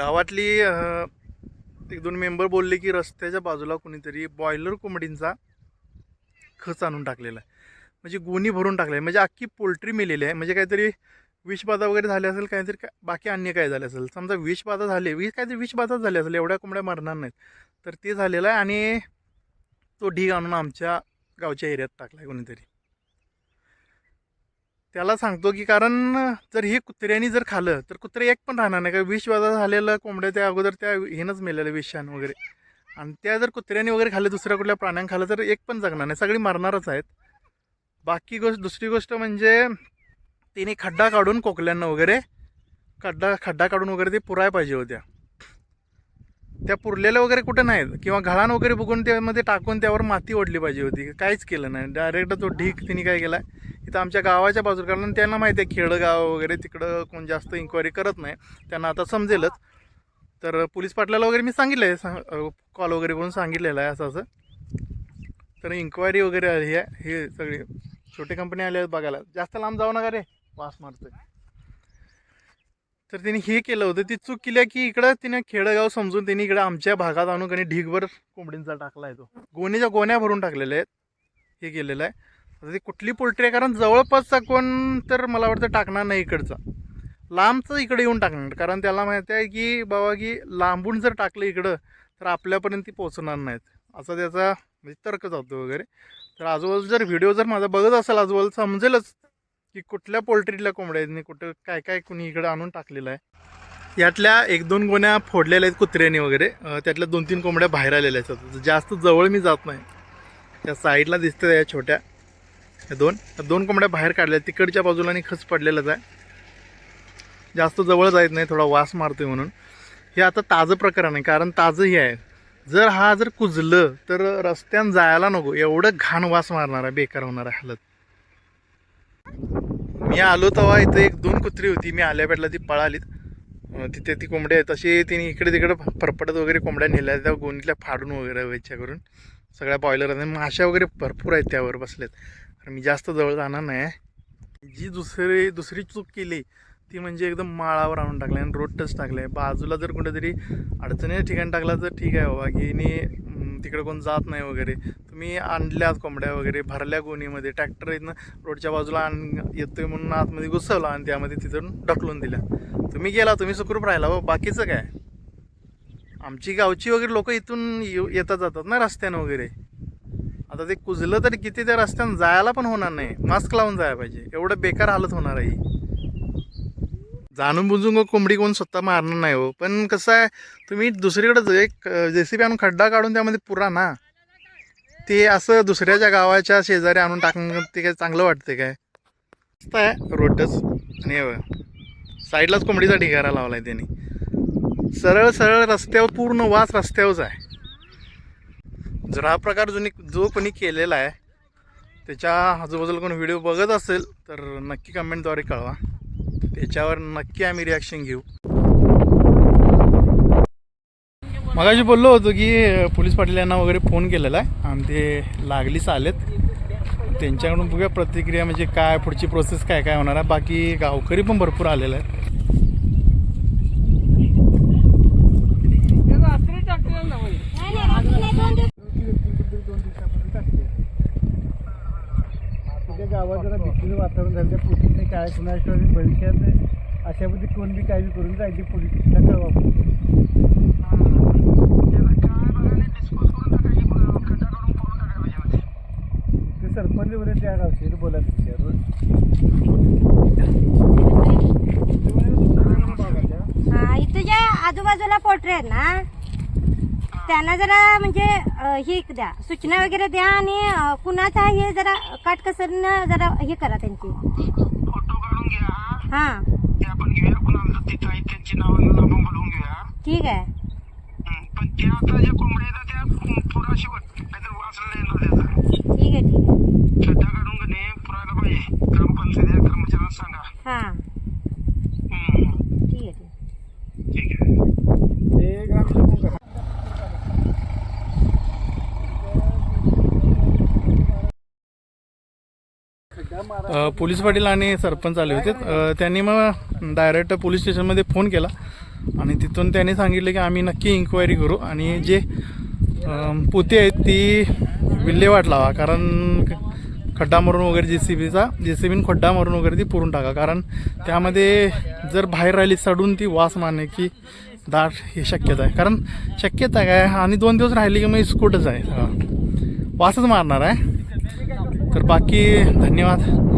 गावातली एक दोन मेंबर बोलले की रस्त्याच्या बाजूला कुणीतरी बॉयलर कोंबडींचा खच आणून टाकलेला आहे. म्हणजे गोणी भरून टाकलं आहे. म्हणजे अख्खी पोल्ट्री मेलेली आहे. म्हणजे काहीतरी विषबाधा वगैरे झाले असेल काहीतरी का बाकी अन्य काय झाले असेल. समजा विषबाधा झाली विष काहीतरी विषबाधा झाली असेल. एवढ्या कोंबड्या मरणार नाहीत. तर ते झालेलं आहे आणि तो ढीग आणून आमच्या गावच्या एरियात टाकला आहे कोणीतरी. त्याला सांगतो की कारण जर हे कुत्र्यानी जर खाल्लं तर कुत्रे एक पण राहणार नाही. का विषवादा झालेलं कोंबड्या त्या अगोदर त्या हेनंच मेलेलं विषाण वगैरे. आणि त्या जर कुत्र्यांनी वगैरे खाल्लं दुसऱ्या कुठल्या प्राण्यांना खाल्लं तर एक पण जगणार नाही. सगळी मरणारच आहेत. बाकी गोष्ट दुसरी गोष्ट म्हणजे तिने खड्डा काढून कोकल्यांना वगैरे खड्डा खड्डा काढून वगैरे ते पुराय पाहिजे होत्या. त्या पुरलेल्या वगैरे कुठं नाहीत. किंवा घाण वगैरे बघून त्यामध्ये टाकून त्यावर माती ओढली पाहिजे होती. काहीच केलं नाही. डायरेक्ट तो ढीक तिने काय केला? इथं आमच्या गावाच्या बाजूला कारण त्यांना माहिती आहे खेडगाव वगैरे तिकडं कोण जास्त इन्क्वायरी करत नाही. त्यांना आता समजेलच. तर पोलीस पाटलाला वगैरे मी सांगितलं आहे. कॉल वगैरे करून सांगितलेलं आहे असं असं. तर इन्क्वायरी वगैरे आली आहे हे सगळे छोटे कंपनी आले आहेत बघायला. जास्त लांब जाऊ नका रे. वास मारतोय. तर त्यांनी हे केलं होतं. ती चूक केली आहे की इकडं तिने खेडगाव समजून त्यांनी इकडं आमच्या भागात आणून काही ढीगभर कोंबडींचा टाकला आहे तो. गोणीच्या गोण्या भरून टाकलेल्या आहेत. हे केलेलं आहे. आता ती कुठली पोल्ट्री आहे? कारण जवळपासचा कोण तर मला वाटतं टाकणार नाही इकडचा. लांबचं इकडे येऊन टाकणार. कारण त्याला माहिती आहे की बाबा की लांबून जर टाकलं इकडं तर आपल्यापर्यंत ती पोचणार नाहीत. असा त्याचा म्हणजे तर्क जातो वगैरे. तर आजूबाजू जर व्हिडिओ जर माझा बघत असेल आजूबाजू समजेलच की कुठल्या पोल्ट्रीतल्या कोंबड्या आहेत कुठं काय काय कुणी इकडं आणून टाकलेलं आहे. यातल्या एक दोन गोण्या फोडलेल्या आहेत कुत्र्याने वगैरे. त्यातल्या दोन तीन कोंबड्या बाहेर आलेल्या आहेत. जास्त जवळ मी जात नाही. त्या साईडला दिसतं या छोट्या. या दोन. दोन कोंबड्या बाहेर काढल्या आहेत. तिकडच्या बाजूला आणि खच पडलेलंच आहे. जास्त जवळ जायत नाही. थोडा वास मारतोय म्हणून. हे आता ताजं प्रकरण आहे. कारण ताजंही आहे. जर हा जर कुजलं तर रस्त्यानं जायला नको. एवढं घाण वास मारणार आहे बेकार होणार आहे हालत. मी आलो तेव्हा इथं एक दोन कुत्री होती. मी आल्या भेटला ती पळालीत. तिथे ती कोंबड्या आहेत. तशी तिने इकडे तिकडे फरफटत वगैरे कोंबड्या नेल्या. त्या गोणीतल्या फाडून वगैरे वेच्या करून. सगळ्या बॉयलर आणि माशा वगैरे भरपूर आहेत त्यावर बसलेत. कारण मी जास्त जवळ जाणार नाही. जी दुसरी दुसरी चूक केली ती म्हणजे एकदम माळावर आणून टाकले आणि रोड टच टाकले बाजूला जर कुठेतरी अडचणीच्या ठिकाणी टाकला तर ठीक आहे बाबा. की तिकडे कोण जात नाही वगैरे. तुम्ही आणल्यात कोंबड्या वगैरे भरल्या गोणीमध्ये. ट्रॅक्टर रोडच्या बाजूला आण येतोय म्हणून आतमध्ये घुसवला आणि त्यामध्ये तिथून ढकलून दिल्या तुम्ही गेला तुम्ही सुखरूप राहिला व बाकीचं काय? आमची गावची वगैरे लोक इथून येऊ- येतात जातात ना रस्त्यानं वगैरे. आता ते कुजलं तरी किती त्या रस्त्यानं जायला पण होणार नाही. मास्क लावून जायला पाहिजे. एवढं बेकार हालत होणार आहे जाणून बुजून कोंबडी कोण स्वतः मारणार नाही हो. पण कसं आहे तुम्ही दुसरीकडे एक जेसीबी आणून खड्डा काढून त्यामध्ये पुरा ना. ते असं दुसऱ्याच्या गावाच्या शेजारी आणून टाकणं ते काय चांगलं वाटते काय? मस्त आहे रोडच. आणि साईडलाच कोंबडीचा ढिगारा लावला आहे त्यांनी. सरळ सरळ रस्त्यावर पूर्ण वास रस्त्यावरच आहे. जर हा प्रकार जुनी जो कोणी केलेला आहे त्याच्या आजूबाजूला कोणी व्हिडिओ बघत असेल तर नक्की कमेंटद्वारे कळवा. त्याच्यावर नक्की आम्ही रिॲक्शन घेऊ. मगाशी बोललो होतो की पोलीस पाटील यांना वगैरे फोन केलेला आहे. आणि ते लागलीच आलेत. त्यांच्याकडून बघूया प्रतिक्रिया म्हणजे काय पुढची प्रोसेस काय काय होणार आहे. बाकी गावकरी पण भरपूर आलेले आहेत. तुझ्या गावात जरा भीतीचं वातावरण झालं त्या पोलिसने काय कुणाच्या भविष्यात अशा पद्धती कोण बी काय करून जायची पोलिसला कळवा. हा इथं ज्या आजूबाजूला पोल्ट्री आहेत ना त्यांना जरा म्हणजे अं, हे द्या सूचना वगैरे द्या आणि अं, कुणाचा हे जरा काटकसरीनं जरा हे करा त्यांची. फोटो काढून घ्या. हा. ते आपण घेऊया कुणाला तिथं आहे त्यांची नावं आपण बोलवून घेऊया. ठीक आहे. हं, पण त्या आता ज्या कोंबड्या आहेत त्या काहीतरी वाचलेला येणार त्याचा ठीक आहे ठीक आहे खड्डा काढून का नाही पुरायला पाहिजे ग्रामपंचायत या कर्मचाऱ्यांना सांगा हा. ठीक आहे ठीक आहे. पोलीस पाटील आणि सरपंच आले होते. त्यांनी मग डायरेक्ट पोलीस स्टेशनमध्ये फोन केला. आणि तिथून त्याने सांगितलं की आम्ही नक्की इन्क्वायरी करू. आणि जे पोती आहेत ती विल्हेवाट लावा कारण खड्डा मारून वगैरे जे सी बीचा जे सी बीन खड्डा मारून वगैरे ती पुरून टाका. कारण त्यामध्ये जर बाहेर राहिली सडून ती वास मारणे की दाट ही शक्यता आहे. कारण शक्यता काय? आणि दोन दिवस राहिली की मग स्कूटच आहे. वासच मारणार आहे. तर बाकी धन्यवाद.